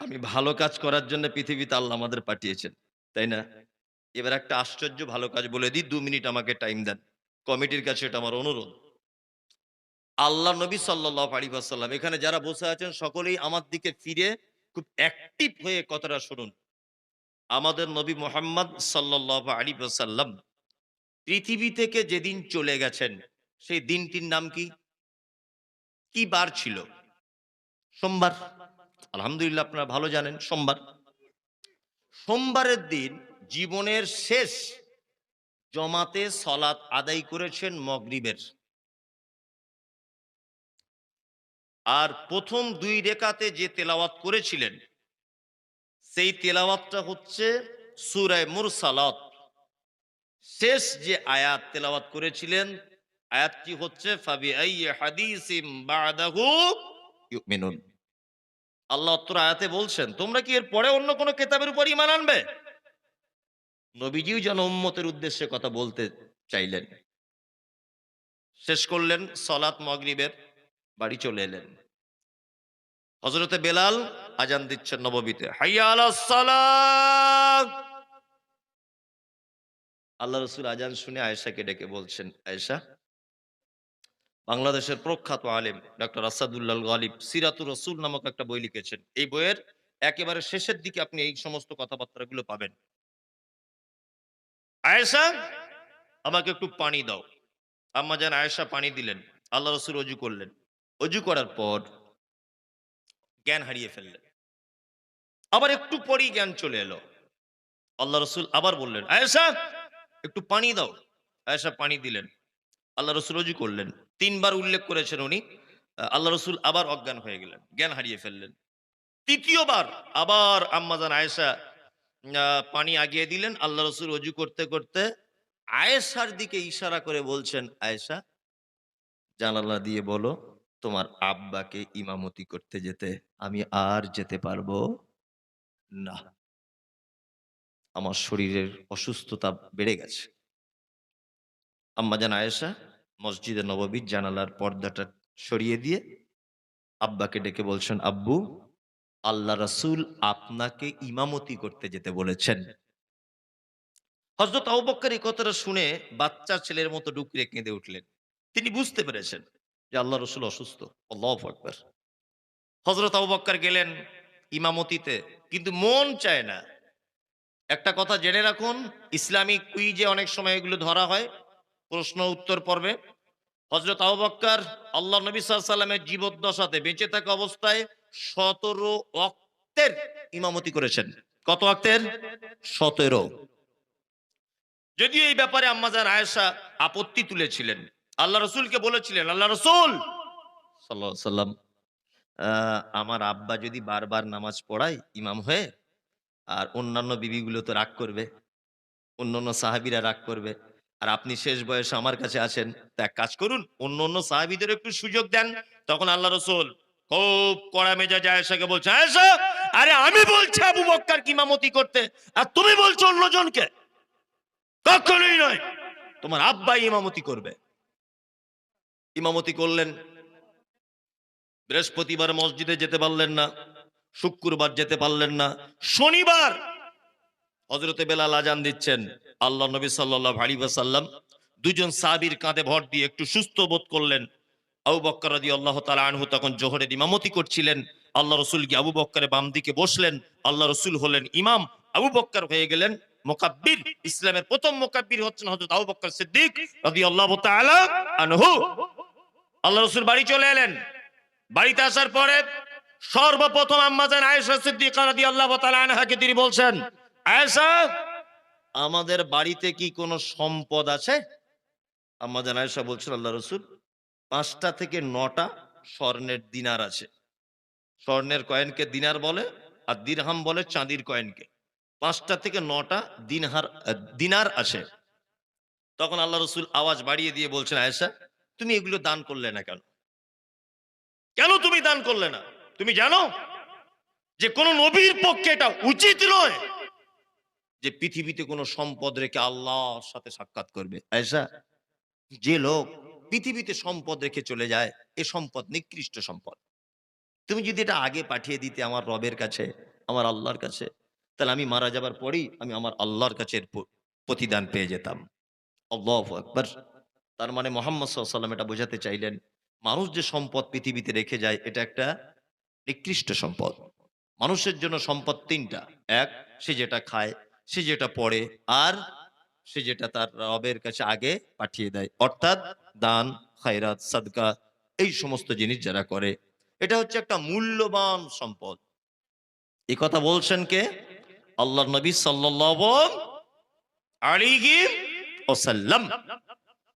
আমি ভালো কাজ করার জন্য পৃথিবীতে আল্লাহ আমাদের পাঠিয়েছেন, তাই না? এবার একটা আশ্চর্য ভালো কাজ বলে দিই, দু মিনিট আমাকে টাইম দেন। কমিটির কাছে এটা আমার অনুরোধ। আল্লাহ নবী সাল্লাহ আলী আসাল্লাম এখানে যারা বসে আছেন সকলেই আমার দিকে ফিরে খুব অ্যাক্টিভ হয়ে কথাটা শুনুন। আমাদের নবী মোহাম্মদ সাল্লাহ আলী আসাল্লাম পৃথিবী থেকে যেদিন চলে গেছেন, সেই দিনটির নাম কি? কি বার ছিল? সোমবার। আলহামদুলিল্লাহ আপনারা ভালো জানেন, সোমবার। সোমবারের দিন জীবনের শেষ জমাতে সলাৎ আদায় করেছেন মগরিবের। আর প্রথম দুই রেখাতে যে তেলাওয়াত করেছিলেন, সেই তেলাওয়াতটা হচ্ছে সুরায় মুরসালাত। শেষ যে আয়াত তেলাওয়াত করেছিলেন, আয়াতটি হচ্ছে ফাবি আইয়ি হাদিসিম বাদাহু ইউমিনুন। আল্লাহ অত্তর আয়াতে বলছেন, তোমরা কি এর পরে অন্য কোনো কেতাবের উপর ইমান আনবে? নবীজিও যেন উম্মতের উদ্দেশ্যে কথা বলতে চাইলেন। শেষ করলেন, সলাত মগরিবের বাড়ি চলে এলেন। হজরতে বেলাল আজান দিচ্ছেন নববীতে। আল্লাহ রসুল আজান শুনে আয়েশাকে ডেকে বলছেন, আয়েশা বাংলাদেশের প্রখ্যাত আলেম ডক্টর আসাদুল্লাহ গালিব সিরাতুর রসুল নামক একটা বই লিখেছেন। এই বইয়ের একেবারে শেষের দিকে আপনি এই সমস্ত কথাবার্তাগুলো পাবেন। আয়েশা, আমাকে একটু পানি দাও। আম্মা যেন আয়েশা পানি দিলেন। আল্লাহ রসুল অজু করলেন। অজু করার পর জ্ঞান হারিয়ে ফেললেন। আবার একটু পরেই জ্ঞান চলে এলো। আল্লাহ রসুল আবার বললেন, আয়েশা, একটু পানি দাও। আয়েশা পানি দিলেন। আল্লাহ রসুল অজু করলেন। তিনবার উল্লেখ করেছেন উনি আল্লাহ রসুল আবার অজ্ঞান হয়ে গেলেন, জ্ঞান হারিয়ে ফেললেন। তৃতীয়বার আবার আম্মাজান আয়েশা পানি আগিয়ে দিলেন, আল্লাহ রসুল অজু করতে করতে আয়েশার দিকে ইশারা করে বলছেন, আয়েশা, জানালা দিয়ে বলো, তোমার আব্বাকে ইমামতি করতে যেতে আমি আর যেতে পারব না। আমার শরীরের অসুস্থতা বেড়ে গেছে। আম্মাজান আয়েশা মসজিদে নববীর জানালার পর্দাটা সরিয়ে দিয়ে আব্বাকে ডেকে বলছেন, আব্বু, আল্লাহ রাসূল আপনাকে ইমামতি করতে যেতে বলেছেন। হজরত আবুবক্কর এই কথাটা শুনে বাচ্চা ছেলের মতো ডুকরে কেঁদে উঠলেন। তিনি বুঝতে পেরেছেন যে আল্লাহ রসুল অসুস্থ। আল্লাহ আকবর। হজরত আবুবক্কর গেলেন ইমামতিতে, কিন্তু মন চায় না। একটা কথা জেনে রাখুন, ইসলামিক কুইজে অনেক সময় এগুলো ধরা হয়। প্রশ্ন উত্তর পর্বে। হজরত আবুবক্কর আল্লাহ নবী সাল্লামের জীবদ্দশাতে বেঁচে থাকা অবস্থায় সতেরো অক্তের ইমামতি করেছেন। কত অক্তের সতেরো। যদিও এই ব্যাপারে আম্মাজান আয়েশা আপত্তি তুলেছিলেন। আল্লাহ রসুলকে বলেছিলেন, আল্লাহ রসুল! সাল্লাহ সাল্লাম আমার আব্বা যদি বারবার নামাজ পড়ায় ইমাম হয়ে, আর অন্যান্য বিবিগুলো তো রাগ করবে, অন্যান্য সাহাবিরা রাগ করবে আর আপনি শেষ বয়সে আমার কাছে আছেন তা এক কাজ করুন, অন্য অন্য সাহাবিদের একটু সুযোগ দেন। তখন আল্লাহ রসুল খুব কড়া মেজাজ আয়েশাকে বলছে, আয়েশা, আরে আমি বলছি আবু বক্কার কিমামতি করতে, আর তুমি বলছো অন্যজনকে কখনোই নয়। তোমার আব্বা ইমামতি করবে। ইমামতি করলেন। বৃহস্পতিবার মসজিদে যেতে পারলেন না, শুক্রবার যেতে পারলেন না, শনিবার হজরতে বেলাল আজান দিচ্ছেন আল্লাহ নবী সাল্লাহ আলী সাল্লাম দুজন সাবির কাঁধে ভর দিয়ে একটু সুস্থ বোধ করলেন। আবু বক্কর রাদি আল্লাহ তালা আনহু তখন জোহরের ইমামতি করছিলেন। আল্লাহ রসুল গিয়ে আবু বক্করের বাম দিকে বসলেন। আল্লাহ রসুল হলেন ইমাম। আবু বক্কর হয়ে গেলেন মোকাব্বির। ইসলামের প্রথম মোকাব্বির হচ্ছেন হজরত আবু বক্কর সিদ্দিক রাদি আল্লাহ আনহু। আল্লাহ রসুল বাড়ি চলে এলেন। বাড়িতে আসার পরে সর্বপ্রথম আম্মাজান আয়েশা সিদ্দিকা রাদিয়াল্লাহু তাআলা আনহাকে তিনি বলছেন আয়েশা আমাদের বাড়িতে কি কোনো সম্পদ আছে? আমাদের আয়েশা বলছেন আল্লাহ রসুল, পাঁচটা থেকে নটা স্বর্ণের দিনার আছে। স্বর্ণের কয়েনকে দিনার বলে, আর দিরহাম বলে চাঁদির কয়েনকে। পাঁচটা থেকে নটা দিনহার দিনার আছে। তখন আল্লাহ রসুল আওয়াজ বাড়িয়ে দিয়ে বলছেন, আয়েশা, তুমি এগুলো দান করলে না কেন? কেন তুমি দান করলে না? তুমি জানো যে কোন নবীর পক্ষে এটা উচিত নয় যে পৃথিবীতে কোনো সম্পদ রেখে আল্লাহর সাথে সাক্ষাৎ করবে। আয়সা যে লোক পৃথিবীতে সম্পদ রেখে চলে যায়, এ সম্পদ নিকৃষ্ট সম্পদ। তুমি যদি এটা আগে পাঠিয়ে দিতে আমার রবের কাছে, আমার আল্লাহর কাছে, তাহলে আমি মারা যাবার পরেই আমি আমার আল্লাহর কাছে প্রতিদান পেয়ে যেতাম। আল্লাহ আকবর। তার মানে মোহাম্মদ সাল্লাম এটা বোঝাতে চাইলেন, মানুষ যে সম্পদ পৃথিবীতে রেখে যায়, এটা একটা নিকৃষ্ট সম্পদ। মানুষের জন্য সম্পদ তিনটা। এক, সে যেটা খায় সে যেটা পড়ে আর সে যেটা তার রবের কাছে আগে পাঠিয়ে দেয়। অর্থাৎ দান, খায়রাত, সাদকা, এই সমস্ত জিনিস যারা করে, এটা হচ্ছে একটা মূল্যবান সম্পদ। এই কথা বলছেন কে? আল্লাহ নবী সাল্লাল্লাহু আলাইহি ওয়াসাল্লাম।